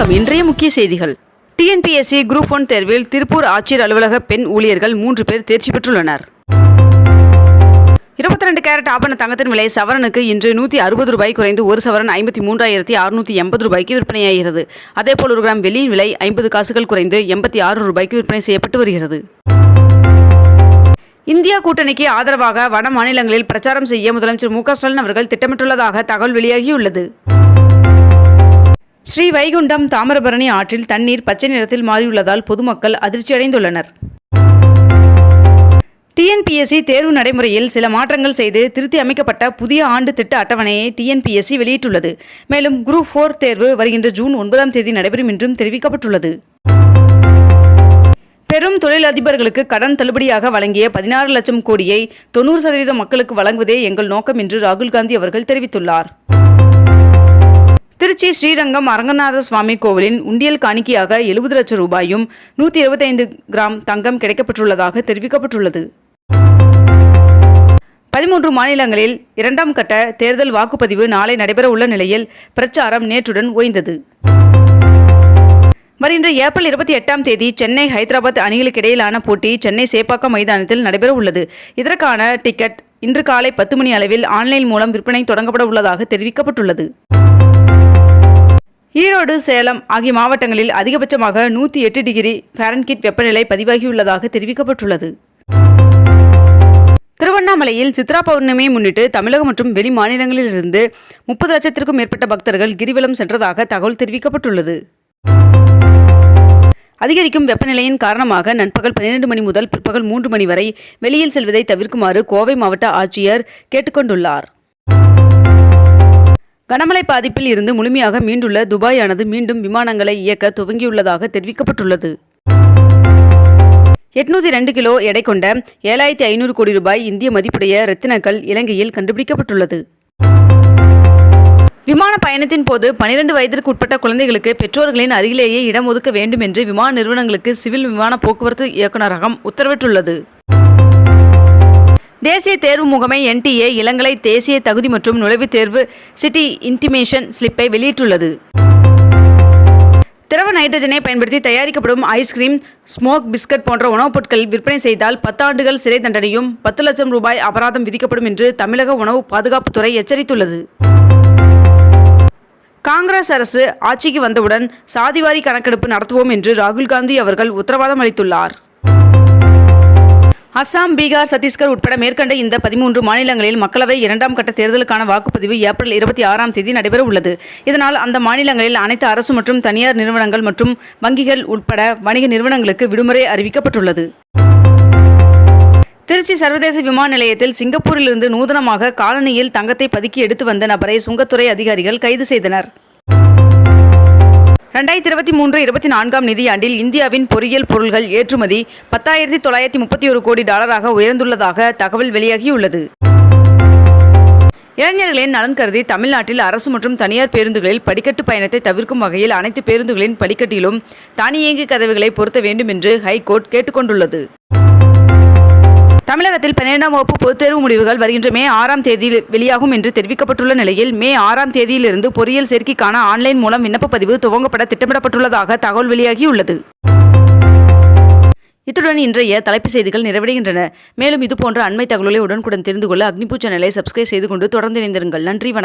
வணக்கம். இன்றைய முக்கிய செய்திகள். டிஎன்பிஎஸ்சி குரூப் ஒன் தேர்வில் திருப்பூர் ஆட்சியர் அலுவலக பெண் ஊழியர்கள் மூன்று பேர் தேர்ச்சி பெற்றுள்ளனர். இருபத்தி ரெண்டு கேரட் ஆபண தங்கத்தின் விலை சவரனுக்கு இன்று நூற்றி அறுபது ரூபாய் குறைந்து ஒரு சவரன் ஐம்பத்தி மூன்றாயிரத்தி அறுநூற்றி எண்பது ரூபாய்க்கு விற்பனையாகிறது. அதேபோல் ஒரு கிராம் வெள்ளியின் விலை ஐம்பது காசுகள் குறைந்து எண்பத்தி ஆறு ரூபாய்க்கு விற்பனை செய்யப்பட்டு வருகிறது. இந்தியா கூட்டணிக்கு ஆதரவாக வட மாநிலங்களில் பிரச்சாரம் செய்ய முதலமைச்சர் மு க ஸ்டாலின் அவர்கள் திட்டமிட்டுள்ளதாக தகவல் வெளியாகியுள்ளது. ஸ்ரீ வைகுண்டம் தாமிரபரணி ஆற்றில் தண்ணீர் பச்சை நிறத்தில் மாறியுள்ளதால் பொதுமக்கள் அதிர்ச்சியடைந்துள்ளனர். டிஎன்பிஎஸ்சி தேர்வு நடைமுறையில் சில மாற்றங்கள் செய்து திருத்தி அமைக்கப்பட்ட புதிய ஆண்டு திட்ட அட்டவணையை டிஎன்பிஎஸ்சி வெளியிட்டுள்ளது. மேலும் குரூப் ஃபோர் தேர்வு வருகின்ற ஜூன் ஒன்பதாம் தேதி நடைபெறும் என்றும் தெரிவிக்கப்பட்டுள்ளது. பெரும் தொழிலதிபர்களுக்கு கடன் தள்ளுபடியாக வழங்கிய பதினாறு லட்சம் கோடியை தொண்ணூறு சதவீத மக்களுக்கு வழங்குவதே எங்கள் நோக்கம் என்று ராகுல் காந்தி அவர்கள் தெரிவித்துள்ளார். திருச்சி ஸ்ரீரங்கம் அரங்கநாத சுவாமி கோவிலின் உண்டியல் காணிக்கையாக எழுபது லட்சம் ரூபாயும் நூற்றி இருபத்தைந்து கிராம் தங்கம் கிடைக்கப்பட்டுள்ளதாக தெரிவிக்கப்பட்டுள்ளது. பதிமூன்று மாநிலங்களில் இரண்டாம் கட்ட தேர்தல் வாக்குப்பதிவு நாளை நடைபெற உள்ள நிலையில் பிரச்சாரம் நேற்றுடன் ஓய்ந்தது. வருகின்ற ஏப்ரல் இருபத்தி எட்டாம் தேதி சென்னை ஹைதராபாத் அணிகளுக்கு இடையிலான போட்டி சென்னை சேப்பாக்கம் மைதானத்தில் நடைபெற உள்ளது இதற்கான டிக்கெட் இன்று காலை பத்து மணி அளவில் ஆன்லைன் மூலம் விற்பனை தொடங்கப்பட உள்ளதாக தெரிவிக்கப்பட்டுள்ளது. ஈரோடு சேலம் ஆகிய மாவட்டங்களில் அதிகபட்சமாக நூற்றி எட்டு டிகிரி ஃபாரன்கிட் வெப்பநிலை பதிவாகியுள்ளதாக தெரிவிக்கப்பட்டுள்ளது. திருவண்ணாமலையில் சித்ரா பௌர்ணமியை முன்னிட்டு தமிழகம் மற்றும் வெளி மாநிலங்களிலிருந்து முப்பது லட்சத்திற்கும் மேற்பட்ட பக்தர்கள் கிரிவலம் சென்றதாக தகவல் தெரிவிக்கப்பட்டுள்ளது. அதிகரிக்கும் வெப்பநிலையின் காரணமாக நண்பகல் பன்னிரண்டு மணி முதல் பிற்பகல் மூன்று மணி வரை வெளியில் செல்வதை தவிர்க்குமாறு கோவை மாவட்ட ஆட்சியர் கேட்டுக்கொண்டுள்ளார். கனமழை பாதிப்பில் இருந்து முழுமையாக மீண்டுள்ள துபாயானது மீண்டும் விமானங்களை இயக்க துவங்கியுள்ளதாக தெரிவிக்கப்பட்டுள்ளது. எட்நூத்தி ரெண்டு கிலோ எடை கொண்ட ஏழாயிரத்தி ஐநூறு கோடி ரூபாய் இந்திய மதிப்புடைய ரத்தினக்கல் இலங்கையில் கண்டுபிடிக்கப்பட்டுள்ளது. விமான பயணத்தின் போது பனிரெண்டு வயதிற்கு உட்பட்ட குழந்தைகளுக்கு பெற்றோர்களின் அருகிலேயே இடம் ஒதுக்க வேண்டும் என்று விமான நிறுவனங்களுக்கு சிவில் விமான போக்குவரத்து இயக்குநரகம் உத்தரவிட்டுள்ளது. தேசிய தேர்வு முகமை என்டிஏ இளங்கலை தேசிய தகுதி மற்றும் நுழைவுத் தேர்வு சிட்டி இன்டிமேஷன் ஸ்லிப்பை வெளியிட்டுள்ளது. திரவ நைட்ரஜனை பயன்படுத்தி தயாரிக்கப்படும் ஐஸ்கிரீம் ஸ்மோக் பிஸ்கட் போன்ற உணவுப் பொருட்கள் விற்பனை செய்தால் பத்தாண்டுகள் சிறை தண்டனையும் பத்து லட்சம் ரூபாய் அபராதம் விதிக்கப்படும் என்று தமிழக உணவு பாதுகாப்புத்துறை எச்சரித்துள்ளது. காங்கிரஸ் அரசு ஆட்சிக்கு வந்தவுடன் சாதிவாரி கணக்கெடுப்பு நடத்துவோம் என்று ராகுல் காந்தி அவர்கள் உத்தரவாதம் அளித்துள்ளார். அஸ்ஸாம் பீகார் சத்தீஸ்கர் உட்பட மேற்கண்ட இந்த பதிமூன்று மாநிலங்களில் மக்களவை இரண்டாம் கட்ட தேர்தலுக்கான வாக்குப்பதிவு ஏப்ரல் இருபத்தி ஆறாம் தேதி நடைபெற உள்ளது. இதனால் அந்த மாநிலங்களில் அனைத்து அரசு மற்றும் தனியார் நிறுவனங்கள் மற்றும் வங்கிகள் உட்பட வணிக நிறுவனங்களுக்கு விடுமுறை அறிவிக்கப்பட்டுள்ளது. திருச்சி சர்வதேச விமான நிலையத்தில் சிங்கப்பூரிலிருந்து நூதனமாக காலனியில் தங்கத்தை பதுக்கி எடுத்து வந்த நபரை சுங்கத்துறை அதிகாரிகள் கைது செய்தனர். ரெண்டாயிரத்தி இருபத்தி மூன்று இருபத்தி நான்காம் நிதியாண்டில் இந்தியாவின் பொறியியல் பொருள்கள் ஏற்றுமதி பத்தாயிரத்தி தொள்ளாயிரத்தி முப்பத்தி ஒரு கோடி டாலராக உயர்ந்துள்ளதாக தகவல் வெளியாகியுள்ளது. இளைஞர்களின் நலன் கருதி தமிழ்நாட்டில் அரசு மற்றும் தனியார் பேருந்துகளில் படிக்கட்டு பயணத்தை தவிர்க்கும் வகையில் அனைத்து பேருந்துகளின் படிக்கட்டிலும் தானியங்கி கதவுகளை பொருத்த வேண்டும் என்று ஹைகோர்ட் கேட்டுக்கொண்டுள்ளது. தமிழகத்தில் பன்னிரெண்டாம் வகுப்பு பொதுத் தேர்வு முடிவுகள் வருகின்ற மே ஆறாம் தேதி வெளியாகும் என்று தெரிவிக்கப்பட்டுள்ள நிலையில் மே ஆறாம் தேதியிலிருந்து பொறியியல் சேர்க்கைக்கான ஆன்லைன் மூலம் விண்ணப்ப பதிவு துவங்கப்பட திட்டமிடப்பட்டுள்ளதாக தகவல் வெளியாகியுள்ளது. இத்துடன் இன்றைய தலைப்புச் செய்திகள் நிறைவடைகின்றன. மேலும் இதுபோன்ற அண்மை தகவல்களை உடனுக்குடன் தெரிந்து கொள்ள அக்னிபூ சேனலை சப்ஸ்கிரைப் செய்து கொண்டு தொடர்ந்து இணைந்திருங்கள். நன்றி வணக்கம்.